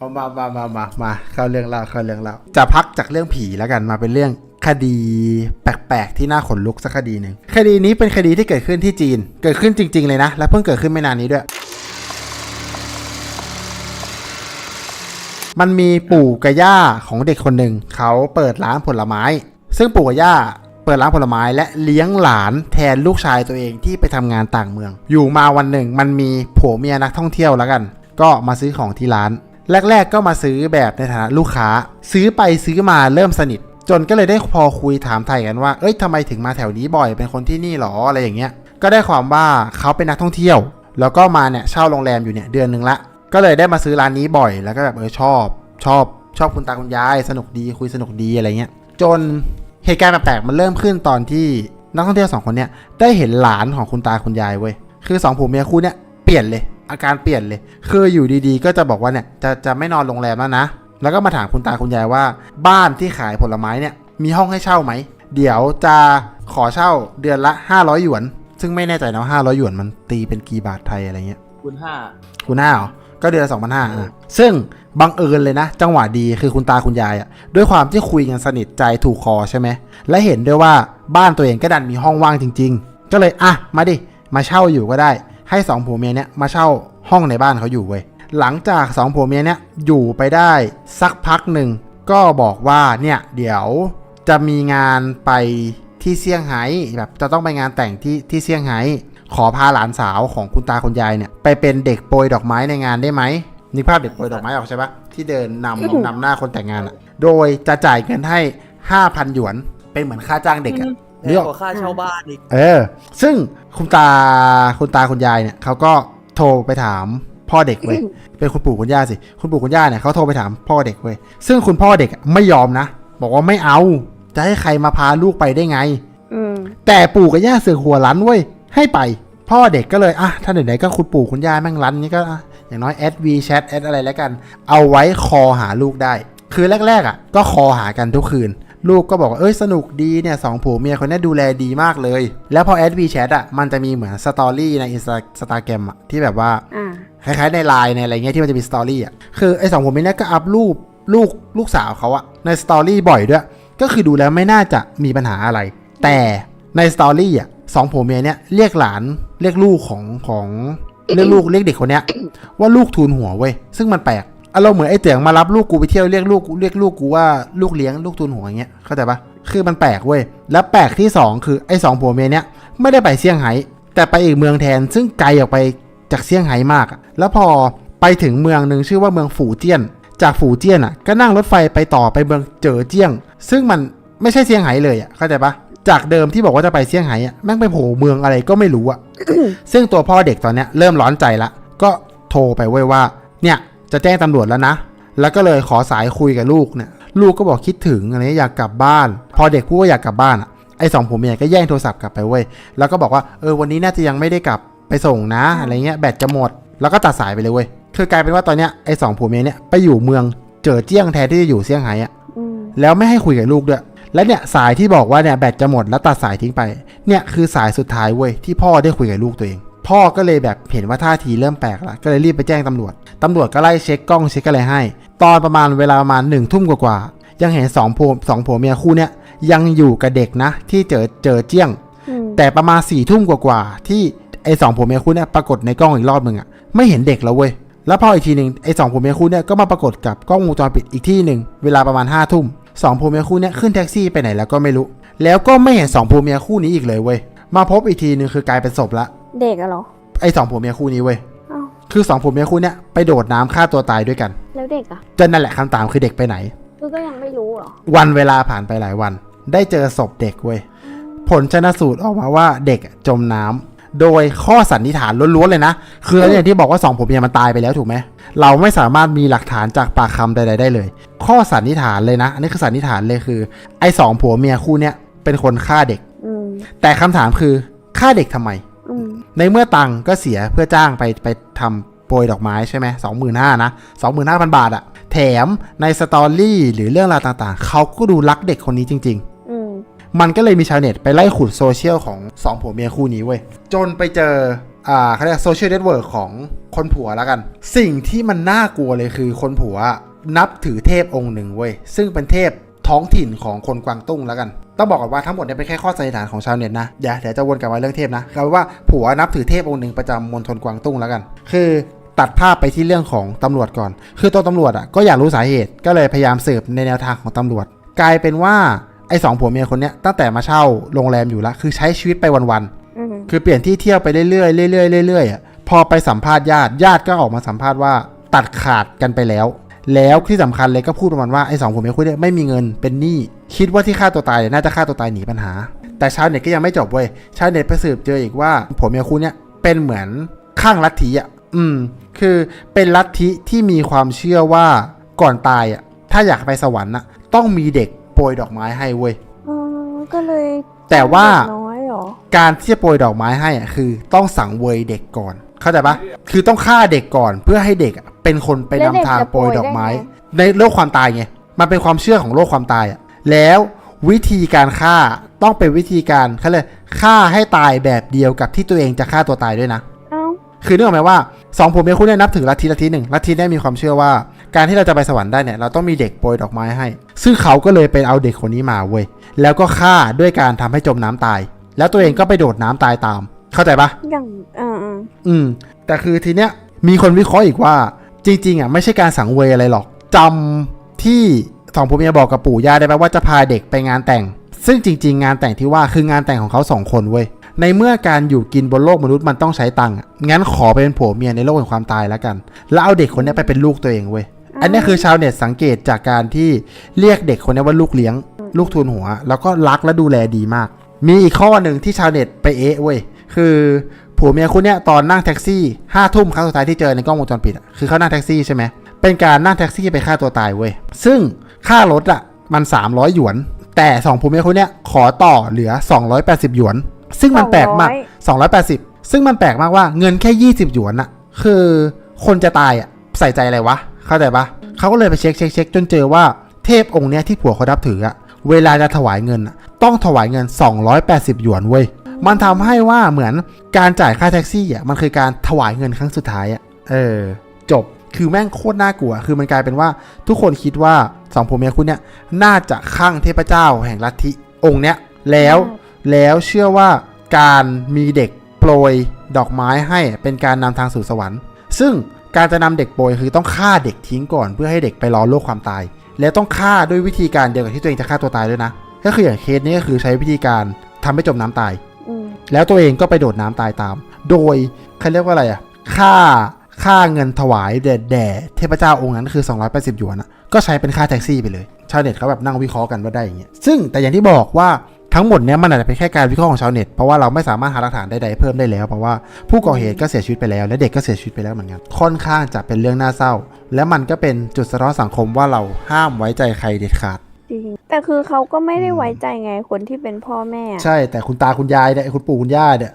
เอามามามามามาเข้าเรื่องเล่าเข้าเรื่องเล่าจะพักจากเรื่องผีแล้วกันมาเป็นเรื่องคดีแปลกๆที่น่าขนลุกสักคดีหนึ่งคดีนี้เป็นคดีที่เกิดขึ้นที่จีน เกิดขึ้นจริง ๆเลยนะ และเพิ่งเกิดขึ้นไม่นานนี้ด้วย มันมีปู่กับย่าของเด็กคนหนึ่งเขาเปิดร้านผลไม้ ซึ่งปู่กับย่าเปิดร้านผลไม้และเลี้ยงหลานแทนลูกชายตัวเองที่ไปทำงานต่างเมือง อยู่มาวันหนึ่งมันมีผัวเมียนักท่องเที่ยวแล้วกัน ก็มาซื้อของที่ร้าน แรก ๆ ก็มาซื้อแบบในฐานะลูกค้า ซื้อไปซื้อมาเริ่มสนิท จนก็เลยได้พอคุยถามไทยกันว่า เอ้ยทำไมถึงมาแถวนี้บ่อยเป็นคนที่นี่หรออะไรอย่างเงี้ย ก็ได้ความว่าเขาเป็นนักท่องเที่ยว แล้วก็มาเนี่ยเช่าโรงแรมอยู่เนี่ยเดือนหนึ่งละ ก็เลยได้มาซื้อร้านนี้บ่อย แล้วก็แบบเออชอบ ชอบชอบคุณตาคุณยายสนุกดีคุยสนุกดีอะไรเงี้ย จนเหตุการณ์แปลกๆมันเริ่มขึ้นตอนที่นักท่องเที่ยวสองคนเนี่ยได้เห็นหลานของคุณตาคุณยายเว้ยคือสองผัวเมียคู่เนี่ยเปลี่ยนเลย อาการเปลี่ยนเลย คืออยู่ดีๆ ก็จะบอกว่าเนี่ยจะจะไม่นอนโรงแรมแล้วนะ แล้วก็มาถามคุณตาคุณยายว่า บ้านที่ขายผลไม้เนี่ยมีห้องให้เช่าไหม เดี๋ยวจะขอเช่าเดือนละ 500 หยวน ซึ่งไม่แน่ใจนะว่า500หยวนมันตีเป็นกี่บาทไทยอะไรเงี้ยคุณห้าคุณหน้าเหรอก็เดือนละสองพันห้าซึ่งบังเอิญเลยนะ จังหวะดีคือคุณตาคุณยายอะด้วยความที่คุยกันสนิทใจถูกคอใช่ไหมและเห็นด้วยว่าบ้านตัวเองก็ดันมีห้องว่างจริง ๆ ก็เลยอะมาดิมาเช่าอยู่ก็ได้ ให้สองผัวเมียเนี้ยมาเช่าห้องในบ้านเขาอยู่เว้ยหลังจากสองผัวเมียเนี้ยอยู่ไปได้สักพักหนึ่งก็บอกว่าเนี่ยเดี๋ยวจะมีงานไปที่เซี่ยงไฮ้แบบจะต้องไปงานแต่งที่ที่เซี่ยงไฮ้ขอพาหลานสาวของคุณตาคุณยายเนี่ยไปเป็นเด็กโปรยดอกไม้ในงานได้ไหมนึกภาพเด็กโปรยดอกไม้ออกใช่ปะที่เดินนำนำหน้าคนแต่งงานอะโดยจะจ่ายเงินให้ 5,000 หยวน เป็นเหมือนค่าจ้างเด็กอะ แพงกว่าค่าเช่าบ้านอีกเออ ซึ่งคุณตาคุณตาคุณยายเนี่ยเขาก็โทรไปถามพ่อเด็กเว้ย เป็นคุณปู่คุณย่าสิ คุณปู่คุณย่าเนี่ยเขาโทรไปถามพ่อเด็กเว้ย ซึ่งคุณพ่อเด็กอะไม่ยอมนะ บอกว่าไม่เอา จะให้ใครมาพาลูกไปได้ไง อืมแต่ปู่กับย่าเสือกหัวรั้นเว้ย ให้ไป พ่อเด็กก็เลย อะ ถ้าไหนๆก็คุณปู่คุณย่าแม่งรั้นนี่ก็อะอย่างน้อยแอดวีแชทแอดอะไรแล้วกัน เอาไว้คอหาลูกได้ คือแรกๆอะ ก็คอหากันทุกคืน ลูกก็บอกว่าเอ้ยสนุกดีเนี่ยสองผัวเมียคนนี้ดูแลดีมากเลย แล้วพอแอดวีแชทอะมันจะมีเหมือนสตอรี่ในอินสตาแกรมอะที่แบบว่าอ่าคล้ายๆในไลน์ในอะไรเงี้ยที่มันจะมีสตอรี่อะคือไอ้สองผมนี้ก็อัพรูปลูกลูกสาวเขาอะในสตอรี่บ่อยด้วย ก็คือดูแล้วไม่น่าจะมีปัญหาอะไร แต่ในสตอรี่อะสองผัวเมียเนี่ยเรียกหลานเรียกลูกของของเรียกลูกเรียกเด็กคนเนี้ยว่าลูกทูนหัวเว้ยซึ่งมันแปลก อารมณ์เหมือนไอ้เตียงมารับลูกกูไปเที่ยวเรียกลูกเรียกลูกกูว่าลูกเลี้ยงลูกทูนหัวอย่างเงี้ยเข้าใจปะคือมันแปลกเว้ยแล้วแปลกที่สองคือไอ้สองผัวเมียเนี่ยไม่ได้ไปเซี่ยงไฮ้แต่ไปอีกเมืองแทนซึ่งไกลออกไปจากเซี่ยงไฮ้มากอะแล้วพอไปถึงเมืองหนึ่งชื่อว่าเมืองฝูเจี้ยน จากฝูเจี้ยนอะก็นั่งรถไฟไปต่อไปเมืองเจ๋อเจี้ยง ซึ่งมันไม่ใช่เซี่ยงไฮ้เลยอะเข้าใจปะจากเดิมที่บอกว่าจะไปเซี่ยงไฮ้อะแม่งไปโผล่เมืองอะไรก็ไม่รู้อะซึ่งตัวพ่อเด็กตอนเนี้ยเริ่มร้อนใจละก็โทรไปเว้ยว่าเนี่ย จะแจ้งตำรวจแล้วนะ แล้วก็เลยขอสายคุยกับลูกเนี่ย ลูกก็บอกคิดถึงอะไรเงี้ยอยากกลับบ้าน พอเด็กพูดว่าอยากกลับบ้านอะไอ้สองผัวเมียก็แย่งโทรศัพท์กลับไปเว้ย แล้วก็บอกว่าเออวันนี้น่าจะยังไม่ได้กลับไปส่งนะอะไรเงี้ยแบตจะหมด แล้วก็ตัดสายไปเลยเว้ย คือกลายเป็นว่าตอนเนี้ยไอ้สองผัวเมียเนี่ยไปอยู่เมืองเจ๋อเจี้ยงแทนที่จะอยู่เซี่ยงไฮ้อะอืมแล้วไม่ให้คุยกับลูกด้วยและเนี่ยสายที่บอกว่าเนี่ยแบตจะหมดแล้วตัดสายทิ้งไป เนี่ยคือสายสุดท้ายเว้ยที่พ่อได้คุยกับลูกตัวเอง พ่อก็เลยแบบเห็นว่าท่าทีเริ่มแปลกละก็เลยรีบไปแจ้งตำรวจ ตำรวจก็ไล่เช็คกล้องเช็คอะไรให้ ตอนประมาณเวลาประมาณหนึ่งทุ่มกว่าๆยังเห็นสองผัวสองผัวเมียคู่เนี่ยยังอยู่กับเด็กนะ ที่เจอเจอเจี้ยงอืมแต่ประมาณสี่ทุ่มกว่าๆที่ไอ้สองผัวเมียคู่เนี่ยปรากฏในกล้องอีกรอบหนึ่งอะไม่เห็นเด็กแล้วเว้ยแล้วพออีกทีหนึ่งไอ้สองผัวเมียคู่เนี่ยก็มาปรากฏกับกล้องวงจรปิดอีกที่หนึ่งเวลาประมาณห้าทุ่มสองผัวเมียคู่เนี่ยขึ้นแท็กซี่ไปไหนแล้วก็ไม่รู้ แล้วก็ไม่เห็นสองผัวเมียคู่นี้อีกเลยเว้ยมาพบอีกทีหนึ่งคือกลายเป็นศพละ เด็กอะเหรอ ไอ้สองผัวเมียคู่นี้เว้ยอ้าว คือสองผัวเมียคู่เนี่ยไปโดดน้ำฆ่าตัวตายด้วยกันแล้วเด็กอะจนนั่นแหละคำถามคือเด็กไปไหน คือก็ยังไม่รู้เหรอ วันเวลาผ่านไปหลายวัน ได้เจอศพเด็กเว้ยผลชนสูตรออกมาว่าเด็กจมน้ำโดยข้อสันนิษฐานล้วนๆเลยนะ คืออย่างที่บอกว่าสองผัวเมียมันตายไปแล้วถูกไหมเราไม่สามารถมีหลักฐานจากปากคำใดๆได้เลย ข้อสันนิษฐานเลยนะอันนี้คือสันนิษฐานเลยคือ ไอ้สองผัวเมียคู่เนี้ยเป็นคนฆ่าเด็ก อืมแต่แต่คำถามคือฆ่าเด็กทำไมอืม ในเมื่อตังค์ก็เสียเพื่อจ้างไปไปทำโปรยดอกไม้ใช่ไหมสองหมื่นห้านะสองหมื่นห้าพันบาทอะแถมในสตอรี่หรือเรื่องราวต่างๆ เขาก็ดูรักเด็กคนนี้จริงๆอืมมันก็เลยมีชาวเน็ตไปไล่ขุดโซเชียลของสองผัวเมียคู่นี้เว้ย จนไปเจอ อ่าเขาเรียกโซเชียลเน็ตเวิร์กของคนผัวแล้วกัน สิ่งที่มันน่ากลัวเลยคือคนผัวนับถือเทพองค์หนึ่งเว้ย ซึ่งเป็นเทพ ท้องถิ่นของคนกวางตุ้งแล้วกัน ต้องบอกก่อนว่าทั้งหมดเนี่ยเป็นแค่ข้อสันนิษฐานของชาวเน็ตนะเดี๋ยวเดี๋ยวจะวนกลับมาเรื่องเทพนะคือว่าผัวนับถือเทพองค์หนึ่งประจำมณฑลกวางตุ้งแล้วกัน คือตัดภาพไปที่เรื่องของตำรวจก่อน คือตัวตำรวจอะก็อยากรู้สาเหตุ ก็เลยพยายามสืบในแนวทางของตำรวจ กลายเป็นว่าไอ้สองผัวเมียคนเนี้ยตั้งแต่มาเช่าโรงแรมอยู่แล้วคือใช้ชีวิตไปวันๆอืมคือเปลี่ยนที่เที่ยวไปเรื่อยๆเรื่อยๆเรื่อยๆอะ พอไปสัมภาษณ์ญาติ ญาติก็ออกมาสัมภาษณ์ว่า ตัดขาดกันไปแล้ว แล้วที่สำคัญเลยก็พูดประมาณว่าไอ้สองผัวเมียคู่เนี่ยไม่มีเงินเป็นหนี้คิดว่าที่ฆ่าตัวตายเนี่ยน่าจะฆ่าตัวตายหนีปัญหา แต่ชาวเน็ตก็ยังไม่จบเว้ยชาวเน็ตไปสืบเจออีกว่าผัวเมียคู่เนี่ยเป็นเหมือนข้างลัทธิอะอืม คือเป็นลัทธิที่มีความเชื่อว่าก่อนตายอะถ้าอยากไปสวรรค์อะต้องมีเด็กโปรยดอกไม้ให้เว้ยอ๋อก็เลย แต่ว่าเด็กน้อยเหรอการที่จะโปรยดอกไม้ให้อะคือ ต้องสังเวยเด็กก่อน เข้าใจปะคือต้องฆ่าเด็กก่อนเพื่อให้เด็กอะเป็นคนไปนำทางโปรยดอกไม้ ในโลกความตายไงมันเป็นความเชื่อของโลกความตายอะแล้ววิธีการฆ่าต้องเป็นวิธีการเขาเลยกฆ่าให้ตายแบบเดียวกับที่ตัวเองจะฆ่าตัวตายด้วยนะเอ้าคือนึกออกไหมว่าสองผัวเมียคู่เนี่ยนับถือลัทธิลัทธิหนึ่งลัทธิเนี่ยมีความเชื่อว่า การที่เราจะไปสวรรค์ได้เนี่ยเราต้องมีเด็กโปรยดอกไม้ให้ ซึ่งเขาก็เลยไปเอาเด็กคนนี้มาเว้ยแล้วก็ฆ่าด้วยการทำให้จมน้ำตาย แล้วตัวเองก็ไปโดดน้ำตายตาม เข้าใจปะอย่างอ่าอ่าอืม แต่คือทีเนี้ยมีคนวิเคราะห์อีกว่า จริง ๆอะไม่ใช่การสังเวยอะไรหรอกจำที่สองผัวเมียบอกกับปู่ย่าได้ไหมว่าจะพาเด็กไปงานแต่ง ซึ่งจริง ๆ งานแต่งที่ว่าคืองานแต่งของเขาสองคนเว้ยในเมื่อการอยู่กินบนโลกมนุษย์มันต้องใช้ตังค์อะงั้นขอไปเป็นผัวเมียในโลกแห่งความตายแล้วกัน แล้วเอาเด็กคนเนี้ยไปเป็นลูกตัวเองเว้ยอันเนี้ยคือชาวเน็ตสังเกตจากการที่เรียกเด็กคนเนี้ยว่าลูกเลี้ยง ลูกทุนหัว แล้วก็รักและดูแลดีมาก มีอีกข้อหนึ่งที่ชาวเน็ตไปเอะเว้ย คือผัวเมียคู่เนี้ยตอนนั่งแท็กซี่ห้าทุ่มครั้งสุดท้ายที่เจอในกล้องวงจรปิดอะคือเขานั่งแท็กซี่ใช่ไหมเป็นการนั่งแท็กซี่ไปฆ่าตัวตายเว้ยซึ่งค่ารถอะมัน 300 หยวน แต่สองผัวเมียคู่เนี้ยขอต่อเหลือ 280 หยวน ซึ่งมันแปลกมาก 280 ซึ่งมันแปลกมากว่าเงินแค่ 20 หยวนอะคือคนจะตายอะใส่ใจอะไรวะ เข้าใจปะเขาก็เลยไปเช็คเช็คเช็คจนเจอว่าเทพองค์เนี้ยที่ผัวเขานับถืออะเวลาจะถวายเงินอะต้องถวายเงิน 280 หยวนเว้ย มันทำให้ว่าเหมือนการจ่ายค่าแท็กซี่อะมันคือการถวายเงินครั้งสุดท้ายอะเออ จบคือแม่งโคตรน่ากลัว คือมันกลายเป็นว่าทุกคนคิดว่าสองผัวเมียคุณเนี่ยน่าจะข้างเทพเจ้าแห่งลัทธิองค์เนี้ยแล้วแล้วเชื่อว่าการมีเด็กโปรยดอกไม้ให้เป็นการนำทางสู่สวรรค์ ซึ่งการจะนำเด็กโปรยคือต้องฆ่าเด็กทิ้งก่อนเพื่อให้เด็กไปรอโลกความตาย แล้วต้องฆ่าด้วยวิธีการเดียวกับที่ตัวเองจะฆ่าตัวตายด้วยนะ ก็คืออย่างเคสนี้ก็คือใช้วิธีการทำให้จมน้ำตายอืม แล้วตัวเองก็ไปโดดน้ำตายตาม โดยเขาเรียกว่าอะไรอะ ค่าค่าเงินถวายแด่แด่เทพเจ้าองค์นั้นคือ 280หยวนอะก็ใช้เป็นค่าแท็กซี่ไปเลย ชาวเน็ตเขาแบบนั่งวิเคราะห์กันว่าได้อย่างเงี้ย ซึ่งแต่อย่างที่บอกว่าทั้งหมดเนี้ยมันอาจจะเป็นแค่การวิเคราะห์ของชาวเน็ต เพราะว่าเราไม่สามารถหาหลักฐานใดๆเพิ่มได้แล้ว เพราะว่าผู้ก่อเหตุก็เสียชีวิตไปแล้ว และเด็กก็เสียชีวิตไปแล้วเหมือนกัน ค่อนข้างจะเป็นเรื่องน่าเศร้า และมันก็เป็นจุดสะท้อนสังคมว่าเราห้ามไว้ใจใครเด็ดขาด จริง แต่คือเขาก็ไม่ได้ไว้ใจไงคนที่เป็นพ่อแม่อะ ใช่แต่คุณตาคุณยายเนี่ยคุณปู่คุณย่าเนี่ย